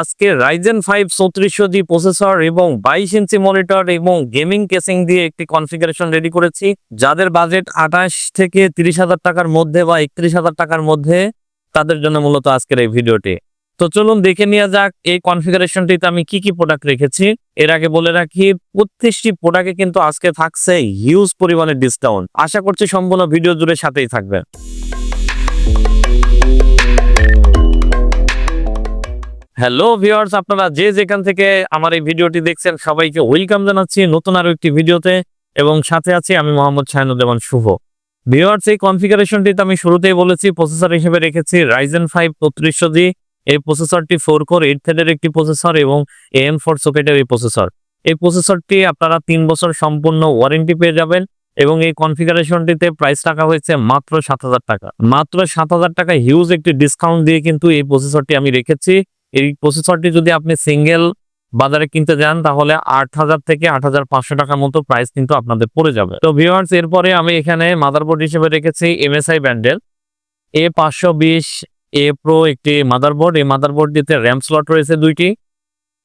আজকে Ryzen five চৌত্রিশশো জি processor এবং বাইশ ইঞ্চি মনিটর এবং গেমিং কেসিং দিয়ে একটি কনফিগারেশন রেডি করেছি। যাদের বাজেট আঠাশ থেকে তিরিশ হাজার টাকার মধ্যে বা একত্রিশ হাজার টাকার মধ্যে, তাদের জন্য মূলত আজকের এই ভিডিওটি। তো চলুন দেখে নেওয়া যাক এই কনফিগারেশনটিতে আমি কি কি প্রোডাক্ট রেখেছি। এর আগে বলে রাখি, প্রত্যেকটি প্রোডাক্টে কিন্তু আজকে থাকছে হিউজ পরিমাণে ডিসকাউন্ট আশা করছি সম্পূর্ণ ভিডিও জুড়ে সাথেই থাকবে হ্যালো ভিউয়ার্স আপনারা যে যেখান থেকে আমার এই ভিডিওটি দেখছেন, সবাইকে ওয়েলকাম জানাচ্ছি নতুন আরও একটি ভিডিওতে। এবং সাথে আছি আমি মোহাম্মদ শাহিনুদ্দেমান শুভ। ভিওয়ার্স এই কনফিগারেশনটিতে আমি শুরুতেই বলেছি প্রসেসর হিসেবে রেখেছি রাইজেন ফাইভ বত্রিশশো জি। এই প্রসেসরটি ফোর কোর এইট থ্রেডের একটি প্রসেসর এবং এএন ফোর সকেটের এই প্রসেসর এই প্রসেসরটি আপনারা তিন বছর সম্পূর্ণ ওয়ারেন্টি পেয়ে যাবেন এবং এই কনফিগারেশনটিতে প্রাইস টাকা হয়েছে মাত্র সাত হাজার টাকা। মাত্র সাত হাজার টাকা হিউজ একটি ডিসকাউন্ট দিয়ে কিন্তু এই প্রসেসরটি আমি রেখেছি। এই প্রসেসরটি যদি আপনি সিঙ্গেল বাজারে কিনতে যান তাহলে আট হাজার থেকে আট হাজার পাঁচশো টাকার মতো প্রাইস কিন্তু আপনাদের পড়ে যাবে। তো ভিউয়ার্স এরপরে আমি এখানে মাদারবোর্ড হিসেবে রেখেছি এমএসআই ব্যান্ডেল এ পাঁচশো বিশ এ প্রো একটি মাদারবোর্ড এই মাদারবোর্ডটিতে র্যাম স্লট রয়েছে দুইটি।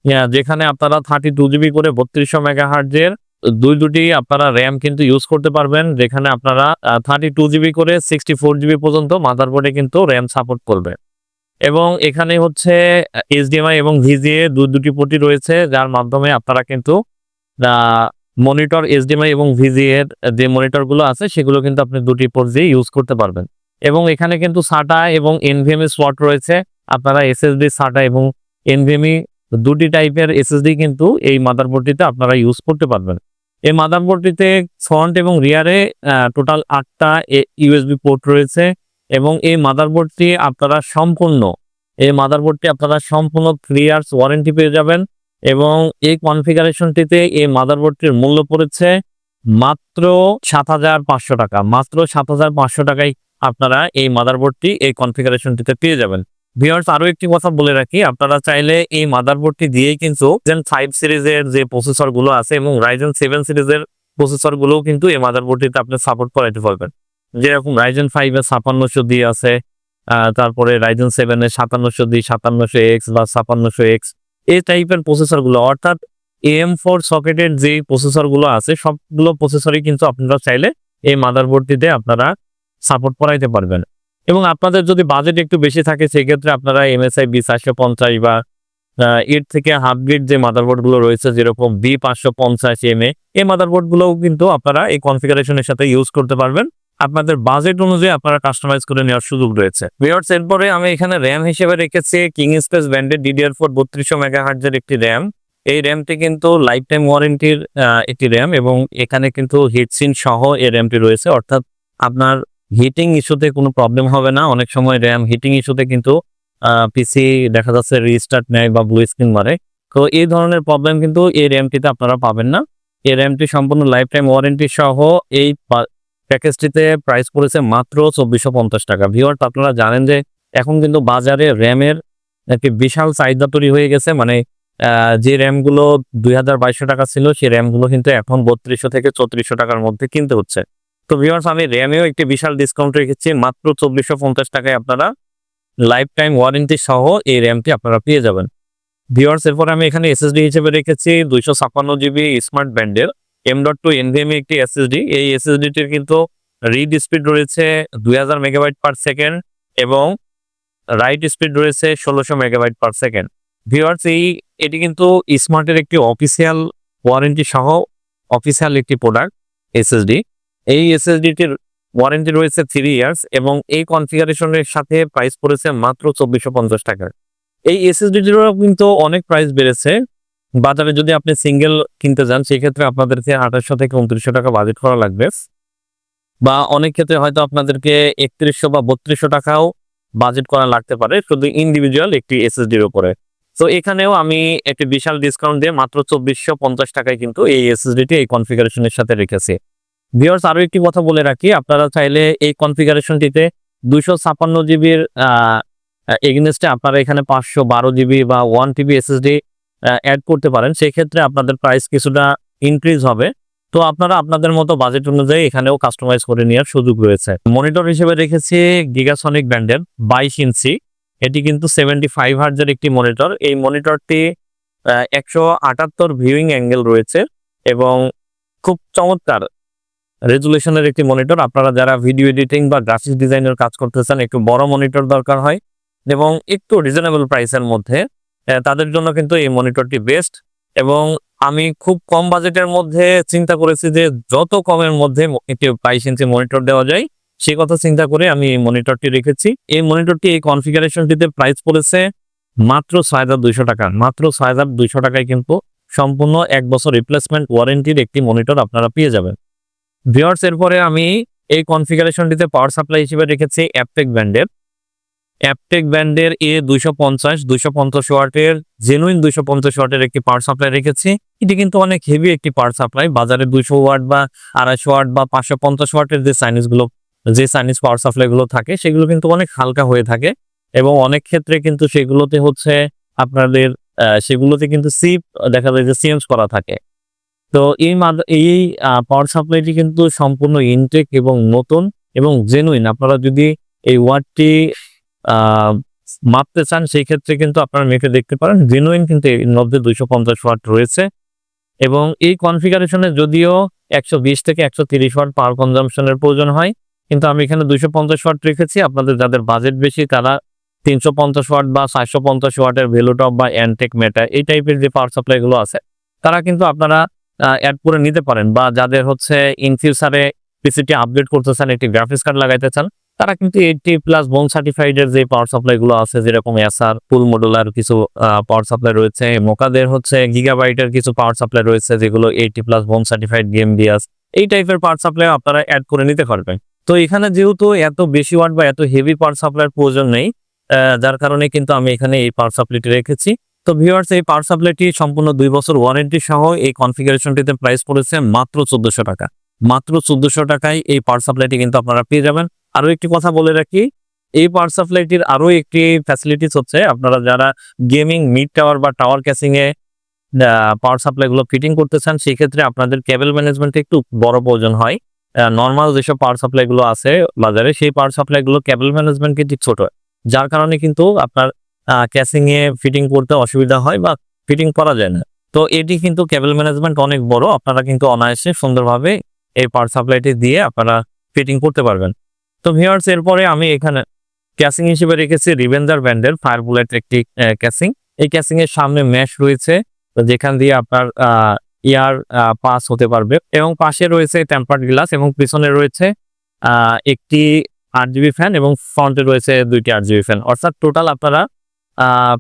হ্যাঁ, যেখানে আপনারা থার্টি টু জিবি করে বত্রিশশো মেগা হার্জের দুই দুটি আপনারা র্যাম কিন্তু ইউজ করতে পারবেন যেখানে আপনারা থার্টি টু জিবি করে সিক্সটি ফোর জিবি পর্যন্ত মাদারবোর্ডে কিন্তু র্যাম সাপোর্ট করবে। এবং এখানে হচ্ছে এইচডিএমআই এবং ভিজিএ দু, দুটি পোর্টই রয়েছে, যার মাধ্যমে আপনারা কিন্তু মনিটর এইচডিএমআই এবং ভিজিএ এর যে মনিটরগুলো আছে, সেগুলো কিন্তু আপনি দুটি পোর্ট দিয়ে ইউজ করতে পারবেন। এবং এখানে কিন্তু সাটা এবং এনভিএমই স্লট রয়েছে, আপনারা এসএসডি সাটা এবং এনভিএমই দুটি টাইপের এসএসডি কিন্তু এই মাদারবোর্ডটিতে আপনারা ইউজ করতে পারবেন। এই মাদারবোর্ডটিতে ফ্রন্ট এবং রিয়ারে টোটাল আটটা ইউএসবি পোর্ট রয়েছে এবং এই মাদারবোর্ডটি আপনারা সম্পূর্ণ, এই মাদারবোর্ডটি আপনারা সম্পূর্ণ থ্রি ইয়ার্স ওয়ারেন্টি পেয়ে যাবেন এবং এই কনফিগারেশনটিতে এই মাদারবোর্ডটির মূল্য পড়েছে মাত্র সাত হাজার পাঁচশো টাকা। মাত্র সাত হাজার পাঁচশো টাকায় আপনারা এই মাদারবোর্ডটি এই কনফিগারেশনটিতে পেয়ে যাবেন। ভিউয়ার্স আরও একটি কথা বলে রাখি, আপনারা চাইলে এই মাদারবোর্ডটি দিয়েই কিন্তু ফাইভ সিরিজের যে প্রসেসরগুলো আছে এবং রাইজেন সেভেন সিরিজের প্রসেসর গুলোও কিন্তু এই মাদারবোর্ডটিতে আপনি সাপোর্ট করাইতে পারবেন। যেরকম রাইজেন ফাইভ ছাপান্নশো ডি আছে তারপরে রাইজেন সেভেন সাতান্নশো ডি সাতান্নশো এক্স বা ছাপান্নশো এক্স এই টাইপের প্রসেসরগুলো অর্থাৎ এম ফোর সকেটের যে প্রসেসরগুলো আছে, সবগুলো প্রসেসরই কিন্তু আপনারা চাইলে এই মাদারবোর্ডটিতে আপনারা সাপোর্ট করাইতে পারবেন। এবং আপনাদের যদি বাজেট একটু বেশি থাকে, সেক্ষেত্রে আপনারা এমএসআই বি চারশো পঞ্চাশ বা এর থেকে হাফ গ্রেড যে মাদারবোর্ডগুলো রয়েছে, যেরকম বি পাঁচশো পঞ্চাশ এম এ এই মাদারবোর্ড গুলোও কিন্তু আপনারা এই কনফিগারেশনের সাথে ইউজ করতে পারবেন। আপনাদের বাজেট অনুযায়ী আপনারা কাস্টমাইজ করে নেওয়ার সুযোগ রয়েছে। ভিওর্স এরপরে আমি এখানে র্যাম হিসেবে রেখেছি কিং স্পেস ব্যান্ডের ডিডিআর ফোর বত্রিশশো মেগা হার্জের একটি র্যাম এই র্যামটি কিন্তু লাইফ টাইম ওয়ারেন্টির একটি র্যাম এবং এখানে কিন্তু হিটসিন সহ এই র্যামটি রয়েছে। অর্থাৎ আপনার হিটিং ইস্যুতে কোনো প্রবলেম হবে না। অনেক সময় র্যাম হিটিং ইস্যুতে কিন্তু পিসি দেখা যাচ্ছে রিস্টার্ট নেয় বা ব্লু স্ক্রিন মারে। তো এই ধরনের প্রবলেম কিন্তু এই র্যামটিতে আপনারা পাবেন না। এই র্যামটি সম্পূর্ণ লাইফ টাইম ওয়ারেন্টি সহ এই প্যাকেজটিতে প্রাইস পড়েছে মাত্র চব্বিশশো পঞ্চাশ টাকা। ভিওয়ার্স আপনারা জানেন যে এখন কিন্তু বাজারে র্যামের একটি বিশাল চাহিদা তৈরি হয়ে গেছে। মানে যে র্যামগুলো দুই হাজার বাইশশো টাকা ছিল, সেই র্যামগুলো কিন্তু এখন বত্রিশশো থেকে চৌত্রিশশো টাকার মধ্যে কিনতে হচ্ছে। তো ভিওয়ার্স আমি র্যামেও একটি বিশাল ডিসকাউন্ট রেখেছি। মাত্র চব্বিশশো পঞ্চাশ টাকায় আপনারা লাইফ টাইম ওয়ারেন্টি সহ এই র্যামটি আপনারা পেয়ে যাবেন। ভিওয়ার্স এরপর আমি এখানে এসএসডি হিসেবে রেখেছি দুইশো ছাপ্পান্ন জিবি স্মার্ট ব্যান্ডের এম ডট টু এনভিএমই একটি এসএসডি এই এসএসডিটির কিন্তু রিড স্পিড রয়েছে দুই হাজার মেগাবাইট পার সেকেন্ড এবং রাইট স্পিড রয়েছে ষোলোশো মেগাবাইট পার সেকেন্ড ভিওয়ার্স এই, এটি কিন্তু স্মার্টের একটি অফিসিয়াল ওয়ারেন্টি সহ অফিসিয়াল একটি প্রোডাক্ট এসএসডি এই এসএসডিটির ওয়ারেন্টি রয়েছে থ্রি ইয়ার্স এবং এই কনফিগারেশনের সাথে প্রাইস পড়েছে মাত্র চব্বিশশো পঞ্চাশ টাকার এই এসএসডিটিরও কিন্তু অনেক প্রাইস বেড়েছে। বাজারে যদি আপনি সিঙ্গেল কিনতে যান, সেক্ষেত্রে আপনাদেরকে আঠাশশো থেকে উনত্রিশশো টাকা বাজেট করা লাগবে। বা অনেক ক্ষেত্রে হয়তো আপনাদেরকে একত্রিশশো বা বত্রিশশো টাকাও বাজেট করা লাগতে পারে, শুধু ইন্ডিভিজুয়াল একটি এসএসডির উপরে। তো এখানেও আমি একটি বিশাল ডিসকাউন্ট দিয়ে মাত্র চব্বিশশো পঞ্চাশ টাকায় কিন্তু এই এসএসডিটি এই কনফিগারেশনের সাথে রেখেছি। ভিওর্স আরও একটি কথা বলে রাখি, আপনারা চাইলে এই কনফিগারেশনটিতে দুইশো ছাপান্ন জিবির এগেনস্টে আপনারা এখানে পাঁচশো বারো জিবি বা ওয়ান টিবি এসএসডি অ্যাড করতে পারেন, সেক্ষেত্রে আপনাদের প্রাইস কিছুটা ইনক্রিজ হবে। তো আপনারা আপনাদের মতো বাজেট অনুযায়ী এখানেও কাস্টমাইজ করে নেওয়ার সুযোগ রয়েছে। মনিটর হিসেবে রেখেছি গিগাসনিক ব্র্যান্ডের বাইশ ইঞ্চি এটি কিন্তু সেভেন্টি ফাইভ হার্জের একটি মনিটর এই মনিটরটি একশো আটাত্তর ভিউইং অ্যাঙ্গেল রয়েছে এবং খুব চমৎকার রেজুলেশনের একটি মনিটর আপনারা যারা ভিডিও এডিটিং বা গ্রাফিক্স ডিজাইনের কাজ করতেছেন একটু বড় মনিটর দরকার হয় এবং একটু রিজনেবল প্রাইসের মধ্যে তাদের জন্য কিন্তু এই মনিটরটি বেস্ট এবং আমি খুব কম বাজেটের মধ্যে চিন্তা করেছি যে যত কমের মধ্যে একটি বাইশ ইঞ্চি মনিটর দেওয়া যায়, সে কথা চিন্তা করে আমি এই মনিটরটি রেখেছি। এই মনিটরটি এই কনফিগারেশনটিতে প্রাইস পড়েছে মাত্র ছয় হাজার দুইশো টাকা। মাত্র ছয় হাজার দুইশো টাকায় কিন্তু সম্পূর্ণ এক বছর রিপ্লেসমেন্ট ওয়ারেন্টির একটি মনিটর আপনারা পেয়ে যাবেন। ভিওর্স এরপরে আমি এই কনফিগারেশনটিতে পাওয়ার সাপ্লাই হিসেবে রেখেছি অ্যাপটেক ব্র্যান্ডের অ্যাপটেক ব্র্যান্ডের এ দুইশো পঞ্চাশ দুইশো পঞ্চাশ ওয়াটের জেনুইন দুইশো পঞ্চাশ ওয়াটের একটি পাওয়ার সাপ্লাই রেখেছি। এটি কিন্তু অনেক হেভি একটি পাওয়ার সাপ্লাই বাজারে দুইশো ওয়াট বা আড়াইশো ওয়াট বা পাঁচশো পঞ্চাশ ওয়াটের যে সাইনিসগুলো যে সাইনিস পাওয়ার সাপ্লাই গুলো থাকে সেগুলো কিন্তু অনেক হালকা হয়ে থাকে এবং অনেক ক্ষেত্রে কিন্তু সেগুলোতে হচ্ছে আপনাদের সেগুলোতে কিন্তু সিপ দেখা যায় যে চেঞ্জ করা থাকে। তো এই এই পাওয়ার সাপ্লাইটি কিন্তু সম্পূর্ণ ইনটেক এবং নতুন এবং জেনুইন আপনারা যদি এই আহ, মাপতে চান, সেই ক্ষেত্রে কিন্তু আপনারা মেপে দেখতে পারেন। জেনুইন কিন্তু এর দুইশো পঞ্চাশ ওয়াট রয়েছে এবং এই কনফিগারেশনে যদিও একশো বিশ থেকে একশো তিরিশ ওয়াট পাওয়ার কনজাম্পশনের প্রয়োজন হয়, কিন্তু আমি এখানে দুইশো পঞ্চাশ ওয়াট রেখেছি। আপনাদের যাদের বাজেট বেশি, তারা তিনশো পঞ্চাশ ওয়াট বা চারশো পঞ্চাশ ওয়াটের ভেলুটপ বা অ্যান্টেক মেটা এই টাইপের যে পাওয়ার সাপ্লাই গুলো আছে, তারা কিন্তু আপনারা অ্যাড করে নিতে পারেন বা যাদের হচ্ছে ইন ফিউচারে পিসিটি আপডেট করতে চান, একটি গ্রাফিক্স কার্ড লাগাইতে চান তারা কিন্তু এইটি প্লাস বোন সার্টিফাইড এর যে পাওয়ার সাপ্লাই গুলো আছে, যেরকম এসআর ফুল মডুলার কিছু পাওয়ার সাপ্লাই রয়েছে মোকাদের হচ্ছে গিগাবাইটের কিছু পাওয়ার সাপ্লাই রয়েছে, যেগুলো eighty plus bronze certified Gamdias এই টাইপের পাওয়ার সাপ্লাই আপনারা অ্যাড করে নিতে পারবেন। তো এখানে যেহেতু এত বেশি ওয়াট বা এত হেভি পাওয়ার সাপ্লাইয়ের প্রয়োজন নেই যার কারণে কিন্তু আমি এখানে এই পাওয়ার সাপ্লাইটি রেখেছি। তো ভিউয়ার্স এই পাওয়ার সাপ্লাইটি সম্পূর্ণ দুই বছর ওয়ারেন্টি সহ এই কনফিগারেশনটিতে প্রাইস পড়েছে মাত্র চোদ্দশো টাকা। মাত্র চোদ্দশো টাকায় এই পাওয়ার সাপ্লাইটি কিন্তু আপনারা পেয়ে যাবেন। আরও একটি কথা বলে রাখি, এই পাওয়ার সাপ্লাইটির আরও একটি ফ্যাসিলিটিস হচ্ছে, আপনারা যারা গেমিং মিড টাওয়ার বা টাওয়ার ক্যাসিং এ পাওয়ার সাপ্লাই গুলো ফিটিং করতে চান সেই ক্ষেত্রে আপনাদের কেবল ম্যানেজমেন্ট একটু বড় প্রয়োজন হয়। নর্মাল যেসব পাওয়ার সাপ্লাই গুলো আছে বাজারে, সেই পাওয়ার সাপ্লাই গুলো কেবল ম্যানেজমেন্ট কিন্তু ছোট। যার কারণে কিন্তু আপনার ক্যাসিং এ ফিটিং করতে অসুবিধা হয় বা ফিটিং করা যায় না। তো এটি কিন্তু কেবল ম্যানেজমেন্ট অনেক বড়, আপনারা কিন্তু অনায়াসে সুন্দরভাবে এই পাওয়ার সাপ্লাইটি দিয়ে আপনারা ফিটিং করতে পারবেন। তো ভিউয়ার্স এরপরে আমি এখানে ক্যাসিং হিসেবে রেখেছি রিভেঞ্জার ব্যান্ডের ফায়ার বুলেট একটি ক্যাসিং এই ক্যাসিং এর সামনে ম্যাশ রয়েছে, যেখান দিয়ে আপনার ইয়ার পাস হতে পারবে এবং পাশে রয়েছে টেম্পার্ড গ্লাস এবং পিছনে রয়েছে একটি আট জিবি ফ্যান এবং ফ্রন্টে রয়েছে দুইটি আট জিবি ফ্যান অর্থাৎ টোটাল আপনারা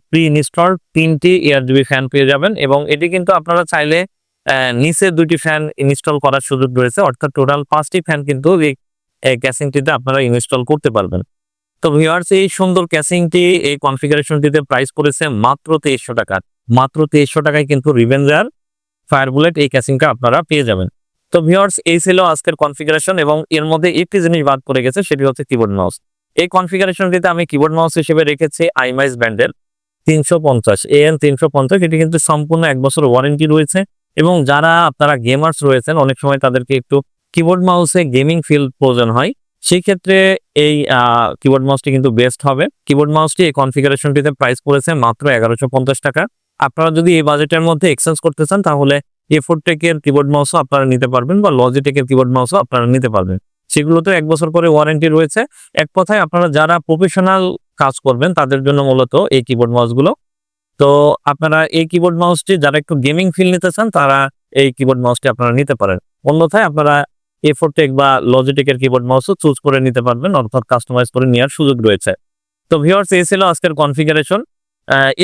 প্রি ইনস্টল তিনটি এয়ার জিবি ফ্যান পেয়ে যাবেন এবং এটি কিন্তু আপনারা চাইলে নিচে দুইটি ফ্যান ইনস্টল করার সুযোগ রয়েছে। অর্থাৎ টোটাল পাঁচটি ফ্যান কিন্তু এই ক্যাসিংটিতে আপনারা ইনস্টল করতে পারবেন। তো ভিউয়ার্স এই সুন্দর ক্যাসিংটি, এই কনফিগারেশনটিতে প্রাইস পড়েছে মাত্র তেইশশো টাকা। মাত্র তেইশশো টাকায় কিন্তু রিভেঞ্জার ফায়ার বুলেট এই ক্যাসিংটা আপনারা পেয়ে যাবেন। তো ভিউয়ার্স এই ছিল আজকের কনফিগারেশন এবং এর মধ্যে একটি জিনিস বাদ পড়ে গেছে, সেটি হচ্ছে কিবোর্ড মাউস এই কনফিগারেশনটিতে আমি কিবোর্ড মাউস হিসেবে রেখেছি আইমাইস ব্র্যান্ডের তিনশো পঞ্চাশ এএন তিনশো পঞ্চাশ, এটি কিন্তু সম্পূর্ণ এক বছর ওয়ারেন্টি রয়েছে এবং যারা আপনারা গেমার্স রয়েছেন, অনেক সময় তাদেরকে একটু কিবোর্ড মাউসে গেমিং ফিল প্রয়োজন হয় সেই ক্ষেত্রে এই কিবোর্ড মাউসটি কিন্তু বেস্ট হবে। কিবোর্ড মাউসটি এই কনফিগারেশনটিতে প্রাইস পড়েছে মাত্র এগারোশো পঞ্চাশ টাকা। আপনারা যদি এই বাজেটের মধ্যে এক্সচেঞ্জ করতে চান, তাহলে এফোর টেকের কিবোর্ড মাউসও আপনারা নিতে পারবেন বা লজিটেকের কিবোর্ড মাউসও আপনারা নিতে পারবেন। সেগুলোতে এক বছর করে ওয়ারেন্টি রয়েছে। এক কথায় আপনারা যারা প্রফেশনাল কাজ করবেন, তাদের জন্য মূলত এই কিবোর্ড মাউসগুলো তো আপনারা এই কিবোর্ড মাউসটি যারা একটু গেমিং ফিল নিতে চান, তারা এই কিবোর্ড মাউসটি আপনারা নিতে পারেন। অন্যথায় আপনারা এফোর টেক বা লজিটেকের কিবোর্ড মাউসও চুজ করে নিতে পারবেন, অর্থাৎ কাস্টমাইজ করে নেওয়ার সুযোগ রয়েছে। তো ভিউয়ার্স এই ছিল আজকের কনফিগারেশন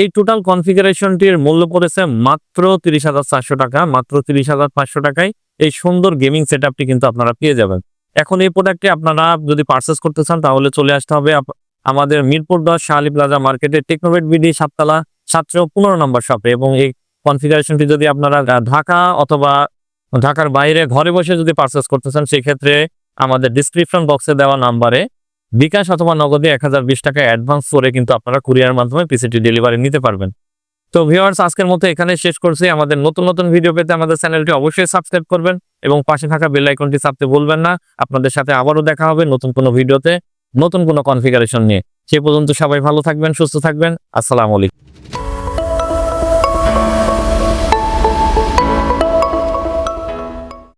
এই টোটাল কনফিগারেশনটির মূল্য পড়েছে মাত্র তিরিশ হাজার চারশো টাকা, মাত্র তিরিশ হাজার পাঁচশো টাকায়। এই সুন্দর গেমিং সেট কিন্তু আপনারা পেয়ে যাবেন। এখন এই প্রোডাক্টটি আপনারা যদি পারচেস করতে চান, তাহলে চলে আসতে হবে আমাদের মিরপুর দশ শাহালি প্লাজা মার্কেটে টেকনোভেট বিডি, সাততলা, সাতশো পনেরো নম্বর শপে এবং এই কনফিগারেশনটি যদি আপনারা ঢাকা অথবা ঢাকার বাইরে ঘরে বসে যদি পারচেস করতে চান, সেক্ষেত্রে আমাদের ডিসক্রিপশন বক্সে দেওয়া নাম্বারে বিকাশ অথবা নগদে এক হাজার বিশ টাকা অ্যাডভান্স করে কিন্তু আপনারা কুরিয়ার মাধ্যমে পিসিটি ডেলিভারি নিতে পারবেন। তো ভিওয়ার্স আজকের মতো এখানে শেষ করছি। আমাদের নতুন নতুন ভিডিও পেতে আমাদের চ্যানেলটি অবশ্যই সাবস্ক্রাইব করবেন এবং পাশে থাকা বেল আইকনটি চাপতে ভুলবেন না। আপনাদের সাথে আবারও দেখা হবে নতুন কোনো ভিডিওতে নতুন কোনো কনফিগারেশন নিয়ে। সে পর্যন্ত সবাই ভালো থাকবেন, সুস্থ থাকবেন। আসসালামু আলাইকুম।